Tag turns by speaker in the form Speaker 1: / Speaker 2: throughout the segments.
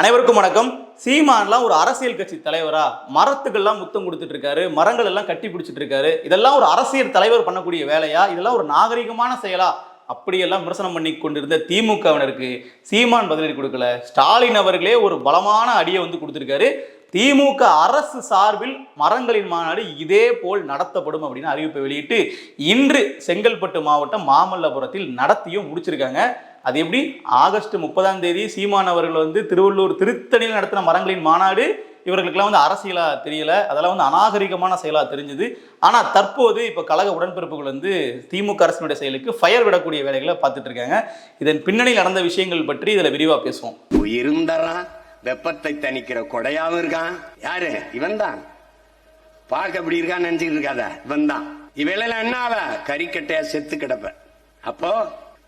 Speaker 1: அனைவருக்கும் வணக்கம். சீமான்லாம் ஒரு அரசியல் கட்சி தலைவரா? மரத்துக்கெல்லாம் முத்தம் கொடுத்துட்டு இருக்காரு மரங்கள் எல்லாம் கட்டி பிடிச்சிட்டு இருக்காரு இதெல்லாம் ஒரு அரசியல் தலைவர் பண்ணக்கூடிய வேலையா? இதெல்லாம் ஒரு நாகரிகமான செயலா? அப்படியெல்லாம் விமர்சனம் பண்ணி கொண்டிருந்த திமுகவினருக்கு சீமான் பதிலடி கொடுக்கல. ஸ்டாலின் அவர்களே ஒரு பலமான அடியை வந்து கொடுத்துருக்காரு. திமுக அரசு சார்பில் மரங்களின் மாநாடு இதே போல் நடத்தப்படும் அப்படின்னு அறிவிப்பை வெளியிட்டு இன்று செங்கல்பட்டு மாவட்டம் மாமல்லபுரத்தில் நடத்தியும் முடிச்சிருக்காங்க. அது எப்படி? ஆகஸ்ட் முப்பதாம் தேதி சீமான் அவர்கள் வந்து திருவள்ளூர் திருத்தணியில் நடத்தின மரங்களின் மாநாடு இவர்களுக்கெல்லாம் வந்து அரசியலாக தெரியல. அதெல்லாம் வந்து அநாகரிகமான செயலாக தெரிஞ்சுது. ஆனால் தற்போது இப்போ கழக உடன்பிறப்புகள் வந்து திமுக அரசினுடைய செயலுக்கு ஃபயர் விடக்கூடிய வேலைகளை பார்த்துட்டு இருக்காங்க. இதன் பின்னணியில் நடந்த விஷயங்கள் பற்றி இதில் விரிவாக பேசுவோம்.
Speaker 2: இருந்தறான் வெப்பத்தை தணிக்கிற கொடையாவும் இருக்கான். யாரு? இவன் தான் பார்க்க அப்படி இருக்கான்னு நினைச்சுக்கிட்டு இருக்காத. இவன் தான் இவையெல்லாம் என்ன ஆவ? கறிக்கட்டையா செத்து கிடப்ப. அப்போ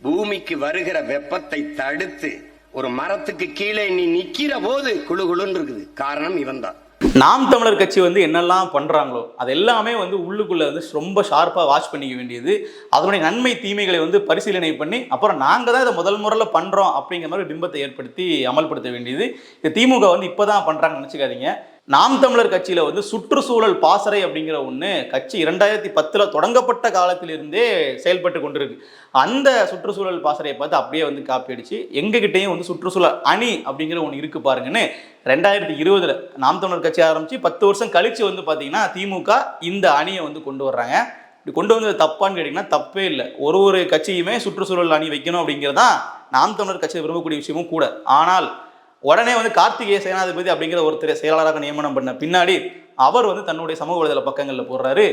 Speaker 2: பூமிக்கு வருகிற வெப்பத்தை தடுத்து ஒரு மரத்துக்கு கீழே நீ நிக்கிற போது குளு குளுன்னு இருக்குது. காரணம் இவன் தான்
Speaker 1: நாம் தமிழர் கட்சி வந்து என்னெல்லாம் பண்ணுறாங்களோ அது எல்லாமே வந்து உள்ளுக்குள்ள வந்து ரொம்ப ஷார்ப்பாக வாட்ச் பண்ணிக்க வேண்டியது. அதனுடைய நன்மை தீமைகளை வந்து பரிசீலனை பண்ணி அப்புறம் நாங்கள் தான் இதை முதல் முறையில் பண்ணுறோம் அப்படிங்கிற மாதிரி பிம்பத்தை ஏற்படுத்தி அமல்படுத்த வேண்டியது. இது திமுக வந்து இப்போ தான் பண்ணுறாங்கன்னு நினச்சிக்காதீங்க. நாம் தமிழர் கட்சியில வந்து சுற்றுச்சூழல் பாசறை அப்படிங்கிற ஒண்ணு கட்சி இரண்டாயிரத்தி பத்துல தொடங்கப்பட்ட காலத்திலிருந்தே செயல்பட்டு கொண்டிருக்கு. அந்த சுற்றுச்சூழல் பாசறையை பார்த்து அப்படியே வந்து காப்பி அடிச்சு எங்ககிட்டயும் வந்து சுற்றுச்சூழல் அணி அப்படிங்கிற ஒன்று இருக்கு பாருங்கன்னு ரெண்டாயிரத்தி இருபதுல நாம் தமிழர் கட்சி ஆரம்பிச்சு பத்து வருஷம் கழிச்சு வந்து பாத்தீங்கன்னா திமுக இந்த அணியை வந்து கொண்டு வர்றாங்க. இப்படி கொண்டு வந்தது தப்பான்னு கேட்டிங்கன்னா தப்பே இல்லை. ஒரு ஒரு கட்சியுமே சுற்றுச்சூழல் அணி வைக்கணும் அப்படிங்கிறதான் நாம் தமிழர் கட்சி விரும்பக்கூடிய விஷயமும் கூட. ஆனால் உடனே வந்து கார்த்திகேய சேனாதிபதி அப்படிங்கிற ஒருத்தரை செயலாளராக நியமனம் பண்ண பின்னாடி அவர் வந்து தன்னுடைய சமூக வலைதள பக்கங்களில் போடுறாரு.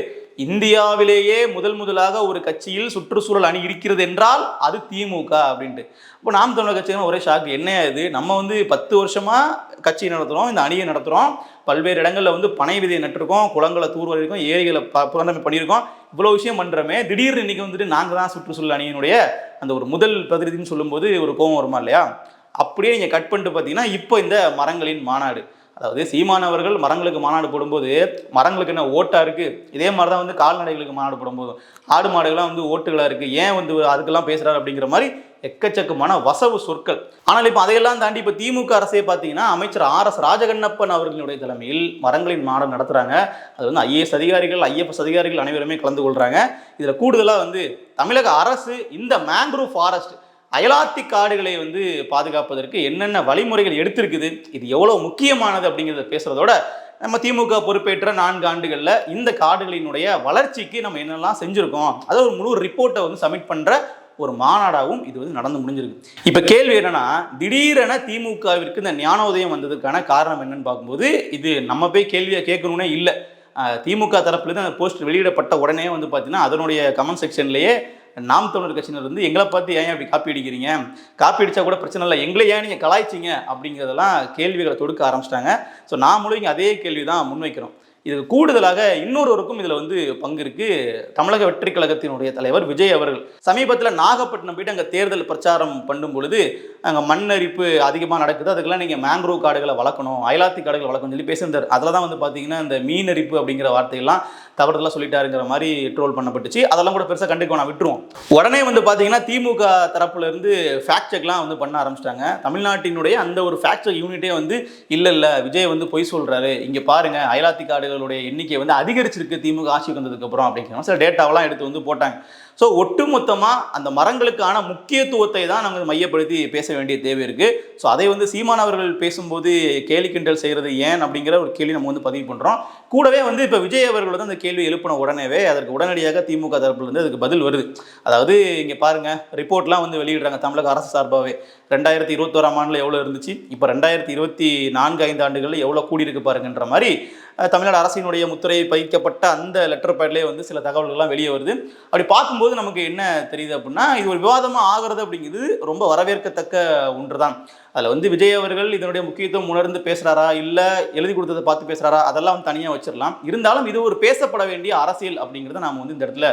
Speaker 1: இந்தியாவிலேயே முதல் முதலாக ஒரு கட்சியில் சுற்றுச்சூழல் அணி இருக்கிறது என்றால் அது திமுக அப்படின்ட்டு. இப்போ நாம் தமிழர் கட்சிகள் ஒரே ஷாக் என்ன இது? நம்ம வந்து பத்து வருஷமா கட்சி நடத்துகிறோம் இந்த அணியை நடத்துகிறோம் பல்வேறு இடங்களில் வந்து பனை விதையை நட்டிருக்கோம் குளங்களை தூர்வரிக்கோம் ஏரிகளை புறந்தமை பண்ணியிருக்கோம். இவ்வளோ விஷயம் பண்ணுறோமே திடீர்னு இன்னைக்கு வந்துட்டு நாங்கள் தான் சுற்றுச்சூழல் அணியினுடைய அந்த ஒரு முதல் பிரதிநிதின்னு சொல்லும்போது ஒரு கோபம் வருமா இல்லையா? அப்படியே நீங்கள் கட் பண்ணிட்டு பார்த்தீங்கன்னா இப்போ இந்த மரங்களின் மாநாடு. அதாவது சீமானவர்கள் மரங்களுக்கு மாநாடு போடும்போது மரங்களுக்கு என்ன ஓட்டாக இருக்குது இதே மாதிரி தான் வந்து கால்நடைகளுக்கு மாநாடு போடும்போது ஆடு மாடுகள்லாம் வந்து ஓட்டுகளாக இருக்குது ஏன் வந்து அதுக்கெல்லாம் பேசுகிறார் அப்படிங்கிற மாதிரி எக்கச்சக்கமான வசவு சொற்கள். ஆனால் இப்போ அதையெல்லாம் தாண்டி இப்போ திமுக அரசே பார்த்தீங்கன்னா அமைச்சர் ஆர் எஸ் ராஜகண்ணப்பன் அவர்களுடைய தலைமையில் மரங்களின் மாநாடு நடத்துகிறாங்க அது வந்து ஐஏஎஸ் அதிகாரிகள் ஐஎஃப்எஸ் அதிகாரிகள் அனைவருமே கலந்து கொள்கிறாங்க இதில் கூடுதலாக வந்து தமிழக அரசு இந்த மேங்க்ரூவ் ஃபாரஸ்ட் அயலாத்தி காடுகளை வந்து பாதுகாப்பதற்கு என்னென்ன வழிமுறைகள் எடுத்திருக்குது இது எவ்வளோ முக்கியமானது அப்படிங்கிறத பேசுகிறதோட நம்ம திமுக பொறுப்பேற்ற நான்கு ஆண்டுகளில் இந்த காடுகளினுடைய வளர்ச்சிக்கு நம்ம என்னெல்லாம் செஞ்சுருக்கோம் அதை ஒரு முழு ரிப்போர்ட்டை வந்து சப்மிட் பண்ணுற ஒரு மாநாடாகவும் இது வந்து நடந்து முடிஞ்சிருக்கு. இப்போ கேள்வி என்னன்னா திடீரென திமுகவிற்கு இந்த ஞானோதயம் வந்ததுக்கான காரணம் என்னன்னு பார்க்கும்போது இது நம்ம போய் கேள்வியை கேட்கணுன்னே இல்லை. திமுக தரப்புலேருந்து அந்த போஸ்ட் வெளியிடப்பட்ட உடனே வந்து பார்த்தீங்கன்னா அதனுடைய கமெண்ட் செக்ஷன்லேயே நாம் தமிழர் கட்சியினர் வந்து எங்களை பார்த்து ஏன் அப்படி காப்பி அடிக்கிறீங்க? காப்பி அடித்தா கூட பிரச்சனை இல்லை. எங்களை ஏன் நீங்கள் கலாய்ச்சிங்க? அப்படிங்கிறதெல்லாம் கேள்விகளை தொடுக்க ஆரம்பிச்சிட்டாங்க. ஸோ நாமளும் இங்கே அதே கேள்வி தான் முன்வைக்கிறோம். இதுக்கு கூடுதலாக இன்னொருவருக்கும் இதில் வந்து பங்கு இருக்கு. தமிழக வெற்றி கழகத்தினுடைய தலைவர் விஜய் அவர்கள். சமீபத்தில் நாகப்பட்டினம் போயிட்டு அங்கே தேர்தல் பிரச்சாரம் பண்ணும் பொழுது அங்கே மண்ணரிப்பு அதிகமாக நடக்குது. அதுக்கெல்லாம் நீங்கள் மேங்க்ரோவ் காடுகளை வளர்க்கணும் அயலாத்தி காடுகளை வளர்க்கணும்னு சொல்லி பேசியிருந்தார். அதில் தான் வந்து பார்த்தீங்கன்னா இந்த மீனரிப்பு அப்படிங்கிற வார்த்தையெல்லாம் தவறுதலாக சொல்லிட்டாருங்கிற மாதிரி ட்ரோல் பண்ணப்பட்டுச்சு. அதெல்லாம் கூட பெருசாக கண்டுக்க நான் விட்டுருவோம். உடனே வந்து பார்த்தீங்கன்னா திமுக தரப்புலேருந்து ஃபேக்ட் செக்லாம் வந்து பண்ண ஆரம்பிச்சிட்டாங்க. தமிழ்நாட்டினுடைய அந்த ஒரு ஃபேக்ட் செக் யூனிட்டே வந்து இல்லை இல்லை விஜய் வந்து பொய் சொல்கிறாரு இங்கே பாருங்கள் அயலாத்தி காடுகளுடைய எண்ணிக்கை வந்து அதிகரிச்சிருக்கு. திமுக ஆட்சிக்கு வந்ததுக்கப்புறம் அப்படிங்கிற சில டேட்டாவெல்லாம் எடுத்து வந்து போட்டாங்க. ஸோ ஒட்டுமொத்தமாக அந்த மரங்களுக்கான முக்கியத்துவத்தை தான் நம்ம மையப்படுத்தி பேச வேண்டிய தேவை இருக்குது ஸோ அதை வந்து சீமான் அவர்கள் பேசும்போது கேலி கிண்டல் செய்கிறது ஏன் அப்படிங்கிற ஒரு கேள்வி நம்ம வந்து பதிவு பண்ணுறோம் கூடவே வந்து இப்போ விஜய் அவர்கள் வந்து அந்த கேள்வி கேள்வி எழுப்பின உடனேவே அதற்கு உடனடியாக திமுக தரப்புலேருந்து அதுக்கு பதில் வருது. அதாவது இங்கே பாருங்க ரிப்போர்ட்லாம் வந்து வெளியிடுறாங்க தமிழக அரசு சார்பாகவே ரெண்டாயிரத்தி இருபத்தோராம் ஆண்டில் எவ்வளோ இருந்துச்சு? இப்போ ரெண்டாயிரத்தி இருபத்தி நான்கு ஐந்து ஆண்டுகளில் எவ்வளோ கூடியிருக்கு பாருங்கன்ற மாதிரி தமிழ்நாடு அரசினுடைய முத்திரையை பதிக்கப்பட்ட அந்த லெட்டர் பேட்லேயே வந்து சில தகவல்கள்லாம் வெளியே வருது. அப்படி பார்க்கும்போது நமக்கு என்ன தெரியுது அப்படின்னா இது ஒரு விவாதமாக ஆகிறது அப்படிங்கிறது ரொம்ப வரவேற்கத்தக்க ஒன்று தான் அதில் வந்து விஜய் அவர்கள் இதனுடைய முக்கியத்துவம் உணர்ந்து பேசுகிறாரா இல்லை எழுதி கொடுத்ததை பார்த்து பேசுகிறாரா அதெல்லாம் வந்து தனியாக வச்சிடலாம் இருந்தாலும் இது ஒரு பேசப்பட வேண்டிய அரசியல் அப்படிங்கிறத நாம் வந்து இந்த இடத்துல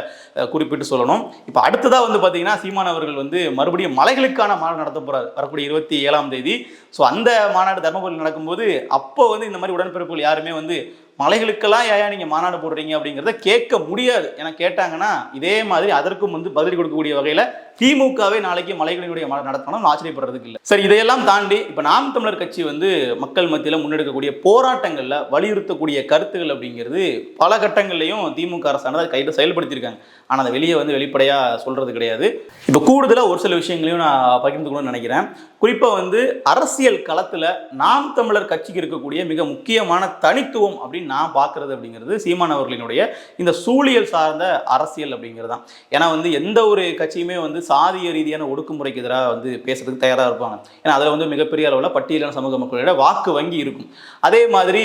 Speaker 1: குறிப்பிட்டு சொல்லணும். இப்போ அடுத்ததாக வந்து பார்த்தீங்கன்னா சீமான் அவர்கள் வந்து மறுபடியும் மலைகளுக்கான மாநாடு நடத்த போகிறார் வரக்கூடிய இருபத்தி ஏழாம் தேதி. ஸோ அந்த மாநாடு தர்மபுரியில் நடக்கும்போது அப்போ வந்து இந்த மாதிரி உடன்பிறப்புகள் யாருமே வந்து மலைகளுக்கெல்லாம் ஏன் நீங்கள் மாநாடு போடுறீங்க அப்படிங்கிறத கேட்க முடியாது. ஏன்னா கேட்டாங்கன்னா இதே மாதிரி அதற்கும் வந்து பதில் கொடுக்கக்கூடிய வகையில் திமுகவே நாளைக்கு மலைகளினுடைய மலை நடத்தணும் ஆச்சரியப்படுறதுக்கு இல்லை. சரி இதையெல்லாம் தாண்டி இப்போ நாம் தமிழர் கட்சி வந்து மக்கள் மத்தியில் முன்னெடுக்கக்கூடிய போராட்டங்களில் வலியுறுத்தக்கூடிய கருத்துக்கள் அப்படிங்கிறது பல கட்டங்கள்லையும் திமுக அரசானது அதை கையில் செயல்படுத்தியிருக்காங்க. ஆனால் அதை வெளியே வந்து வெளிப்படையாக சொல்கிறது கிடையாது. இப்போ கூடுதலாக ஒரு சில விஷயங்களையும் நான் பகிர்ந்துக்கணும்னு நினைக்கிறேன். குறிப்பாக வந்து அரசியல் களத்தில் நாம் தமிழர் கட்சிக்கு இருக்கக்கூடிய மிக முக்கியமான தனித்துவம் அப்படின்னு நான் பார்க்குறது அப்படிங்கிறது சீமான் அவர்களினுடைய இந்த சூழியல் சார்ந்த அரசியல் அப்படிங்கிறது தான். ஏன்னா வந்து எந்த ஒரு கட்சியுமே வந்து சாதிய ரீதியான ஒடுக்குமுறைக்கு எதிராக வந்து பேசுறதுக்கு தயாராக இருப்பாங்க. ஏன்னா அதில் வந்து மிகப்பெரிய அளவில் பட்டியலான சமூக மக்களோட வாக்கு வங்கி இருக்கும். அதே மாதிரி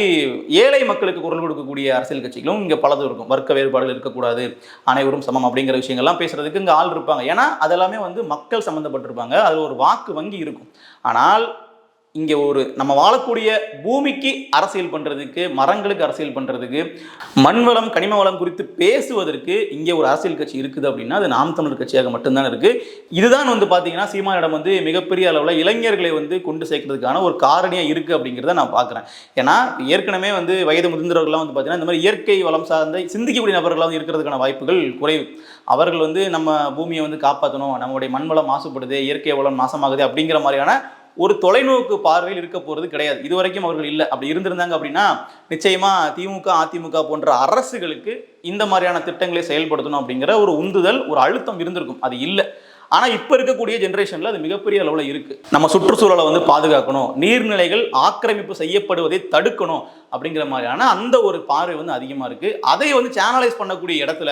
Speaker 1: ஏழை மக்களுக்கு குரல் கொடுக்கக்கூடிய அரசியல் கட்சிகளும் இங்கே பலதும் இருக்கும். வர்க்க வேறுபாடுகள் இருக்கக்கூடாது அனைவரும் சமம் அப்படிங்கிற விஷயங்கள்லாம் பேசுறதுக்கு இங்கே ஆள் இருப்பாங்க. ஏன்னா அதெல்லாமே வந்து மக்கள் சம்மந்தப்பட்டிருப்பாங்க அதில் ஒரு வாக்கு வங்கி இருக்கும். ஆனால் இங்கே ஒரு நம்ம வாழக்கூடிய பூமிக்கு அரசியல் பண்ணுறதுக்கு மரங்களுக்கு அரசியல் பண்ணுறதுக்கு மண்வளம் கனிம வளம் குறித்து பேசுவதற்கு இங்கே ஒரு அரசியல் கட்சி இருக்குது அப்படின்னா அது நாம் தமிழர் கட்சியாக மட்டும்தான் இருக்குது இதுதான் வந்து பார்த்தீங்கன்னா சீமானிடம் வந்து மிகப்பெரிய அளவில் இளைஞர்களை வந்து கொண்டு சேர்க்கறதுக்கான ஒரு காரணியாக இருக்குது அப்படிங்கிறத நான் பார்க்குறேன் ஏன்னா ஏற்கனவே வந்து வயது முதிர்ந்தவர்கள்லாம் வந்து பார்த்தீங்கன்னா இந்த மாதிரி இயற்கை வளம் சார்ந்த சிந்திக்கக்கூடிய நபர்கள்லாம் வந்து இருக்கிறதுக்கான வாய்ப்புகள் குறைவு. அவர்கள் வந்து நம்ம பூமியை வந்து காப்பாற்றணும் நம்மளுடைய மண்வளம் மாசுபடுது இயற்கை வளம் மாசமாகுது அப்படிங்கிற மாதிரியான ஒரு தொலைநோக்கு பார்வையில் இருக்க போறது கிடையாது. இதுவரைக்கும் அவர்கள் இல்லை. அப்படி இருந்திருந்தாங்க அப்படின்னா நிச்சயமா திமுக அதிமுக போன்ற அரசுகளுக்கு இந்த மாதிரியான திட்டங்களை செயல்படுத்தணும் அப்படிங்கிற ஒரு உந்துதல் ஒரு அழுத்தம் இருந்திருக்கும். அது இல்லை. ஆனால் இப்போ இருக்கக்கூடிய ஜென்ரேஷனில் அது மிகப்பெரிய அளவில் இருக்குது நம்ம சுற்றுச்சூழலை வந்து பாதுகாக்கணும். நீர்நிலைகள் ஆக்கிரமிப்பு செய்யப்படுவதை தடுக்கணும் அப்படிங்கிற மாதிரியான அந்த ஒரு பார்வை வந்து அதிகமாக இருக்குது அதை வந்து சேனலைஸ் பண்ணக்கூடிய இடத்துல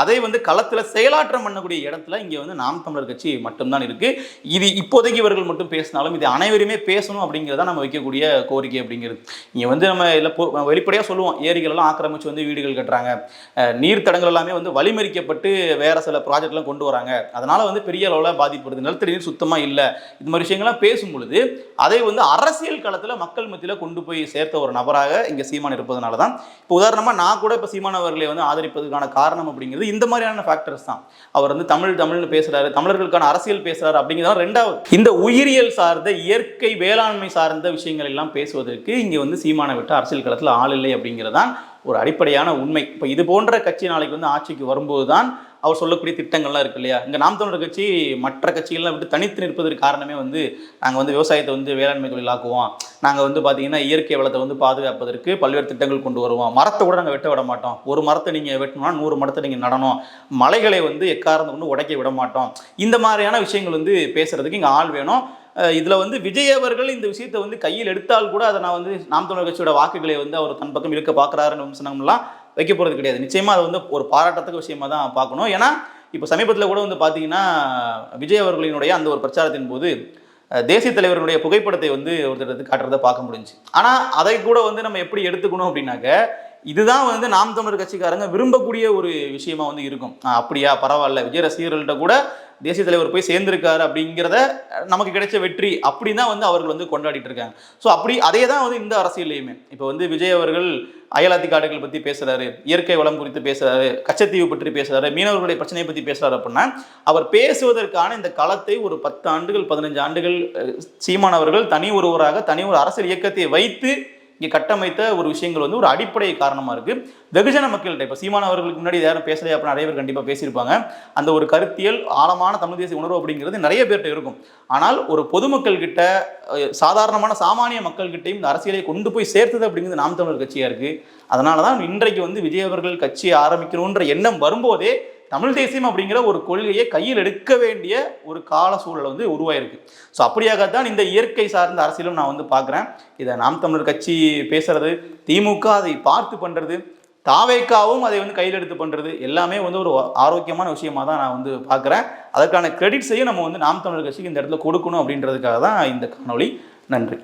Speaker 1: அதை வந்து களத்தில் செயலாற்றம் பண்ணக்கூடிய இடத்துல இங்கே வந்து நாம் தமிழர் கட்சி மட்டும்தான் இருக்குது இது இப்போதைக்கு இவர்கள் மட்டும் பேசினாலும் இது அனைவருமே பேசணும் அப்படிங்கிறத நம்ம வைக்கக்கூடிய கோரிக்கை அப்படிங்கிறது. இங்கே வந்து நம்ம இல்லை வெளிப்படையாக சொல்லுவோம். ஏரிகளெல்லாம் ஆக்கிரமிச்சு வந்து வீடுகள் கட்டுறாங்க. நீர்த்தடங்கள் நீர் தடங்கள் எல்லாமே வந்து வழிமறிக்கப்பட்டு வேறு சில ப்ராஜெக்ட்லாம் கொண்டு வராங்க. அதனால் வந்து பெரிய அளவில் பாதிப்படுது நிலத்தடி நீர் சுத்தமாக இல்லை. இது மாதிரி விஷயங்கள்லாம் பேசும் பொழுது அதை வந்து அரசியல் களத்தில் மக்கள் மத்தியில் கொண்டு போய் சேர்த்த ஒரு நபராக இங்கே சீமான் இருப்பதனால தான் இப்போ உதாரணமாக நான் கூட இப்போ சீமானவர்களை வந்து ஆதரிப்பதற்கான காரணம் அப்படிங்கிறது இந்த மாதிரியான ஃபேக்டர்ஸ் தான். அவர் வந்து தமிழ் தமிழ்னு பேசுறாரு தமிழர்களுக்கான அரசியல் பேசுறாரு அப்படிங்கிறது ரெண்டாவது. இந்த உயிரியல் சார்ந்த இயற்கை வேளாண்மை சார்ந்த விஷயங்கள் எல்லாம் பேசுவதற்கு இங்கே வந்து சீமானை விட்டு அரசியல் களத்தில் ஆள் இல்லை அப்படிங்கிறதான் ஒரு அடிப்படையான உண்மை. இப்போ இது போன்ற கட்சி நாளைக்கு வந்து ஆட்சிக்கு வரும்போது தான் அவர் சொல்லக்கூடிய திட்டங்கள்லாம் இருக்கு இல்லையா? இங்கே நாம் தமிழர் கட்சி மற்ற கட்சிகள்லாம் விட்டு தனித்து நிற்பதற்கு காரணமே வந்து நாங்கள் வந்து விவசாயத்தை வந்து வேளாண்மை தொழிலாக்குவோம் நாங்கள் வந்து பார்த்தீங்கன்னா இயற்கை வளத்தை வந்து பாதுகாப்பதற்கு பல்வேறு திட்டங்கள் கொண்டு வருவோம். மரத்தை கூட நாங்கள் வெட்ட விட மாட்டோம். ஒரு மரத்தை நீங்கள் வெட்டணும்னா நூறு மரத்தை நீங்கள் நடணும். மலைகளை வந்து எக்காரணம் கொண்டு உடைக்க விட மாட்டோம். இந்த மாதிரியான விஷயங்கள் வந்து பேசுறதுக்கு இங்கே ஆள் வேணும். இதில் வந்து விஜய் அவர்கள் இந்த விஷயத்தை வந்து கையில் எடுத்தால் கூட அதை நான் வந்து நாம் தமிழர் கட்சியோட வாக்குகளை வந்து அவர் தன் பக்கம் இழுக்க பார்க்குறாருன்னு விமர்சனம்லாம் வைக்க போகிறது கிடையாது. நிச்சயமா அது வந்து ஒரு பாராட்டத்தக்க விஷயமா தான் பார்க்கணும். ஏன்னா இப்போ சமீபத்தில் கூட வந்து பார்த்தீங்கன்னா விஜய் அவர்களினுடைய அந்த ஒரு பிரச்சாரத்தின் போது தேசிய தலைவர்களுடைய புகைப்படத்தை வந்து ஒருத்தர் எடுத்து காட்டுறதை பார்க்க முடிஞ்சு ஆனால் அதை கூட வந்து நம்ம எப்படி எடுத்துக்கணும் அப்படின்னாக்க இதுதான் வந்து நாம் தமிழர் கட்சிக்காரங்க விரும்பக்கூடிய ஒரு விஷயமா வந்து இருக்கும். அப்படியா? பரவாயில்ல. விஜய் ரசிகர்கள்ட்ட கூட தேசிய தலைவர் போய் சேர்ந்திருக்காரு அப்படிங்கிறத நமக்கு கிடைச்ச வெற்றி அப்படி தான் வந்து அவர்கள் வந்து கொண்டாடிட்டு இருக்காங்க. ஸோ அப்படி அதே தான் வந்து இந்த அரசியல்லையுமே. இப்போ வந்து விஜய் அவர்கள் அயலாத்தி காடுகள் பற்றி பேசுகிறாரு இயற்கை வளம் குறித்து பேசுகிறாரு கச்சத்தீவு பற்றி பேசுகிறாரு மீனவர்களுடைய பிரச்சனையை பற்றி பேசுகிறாரு அப்படின்னா அவர் பேசுவதற்கான இந்த களத்தை ஒரு பத்து ஆண்டுகள் பதினஞ்சு ஆண்டுகள் சீமானவர்கள் தனி ஒருவராக தனி ஒரு அரசியல் இயக்கத்தை வைத்து இங்கே கட்டமைத்த ஒரு விஷயங்கள் வந்து ஒரு அடிப்படை காரணமாக இருக்குது வெகுஜன மக்கள்கிட்ட இப்போ சீமான அவர்களுக்கு முன்னாடி யாரும் பேசலையே அப்படின்னு நிறைய பேர் கண்டிப்பாக பேசியிருப்பாங்க. அந்த ஒரு கருத்தியல் ஆழமான தமிழ் தேசிய உணர்வு அப்படிங்கிறது நிறைய பேர்கிட்ட இருக்கும். ஆனால் ஒரு பொதுமக்கள்கிட்ட சாதாரணமான சாமானிய மக்கள்கிட்டையும் இந்த அரசியலை கொண்டு போய் சேர்த்தது அப்படிங்கிறது நாம் தமிழர் கட்சியாக இருக்குது அதனால தான் இன்றைக்கு வந்து விஜய் அவர்கள் கட்சியை ஆரம்பிக்கணுன்ற எண்ணம் வரும்போதே தமிழ் தேசியம் அப்படிங்கிற ஒரு கொள்கையை கையில் எடுக்க வேண்டிய ஒரு கால சூழல் வந்து உருவாயிருக்கு. ஸோ அப்படியாகத்தான் இந்த இயற்கை சார்ந்த அரசியலும் நான் வந்து பார்க்குறேன். இதை நாம் தமிழர் கட்சி பேசுறது திமுக அதை பார்த்து பண்ணுறது தாவேக்காவும் அதை வந்து கையில் எடுத்து பண்ணுறது எல்லாமே வந்து ஒரு ஆரோக்கியமான விஷயமா தான் நான் வந்து பார்க்குறேன். அதற்கான கிரெடிட்ஸையும் நம்ம வந்து நாம் தமிழர் கட்சிக்கு இந்த இடத்துல கொடுக்கணும் அப்படின்றதுக்காக தான் இந்த காணொலி நன்றி.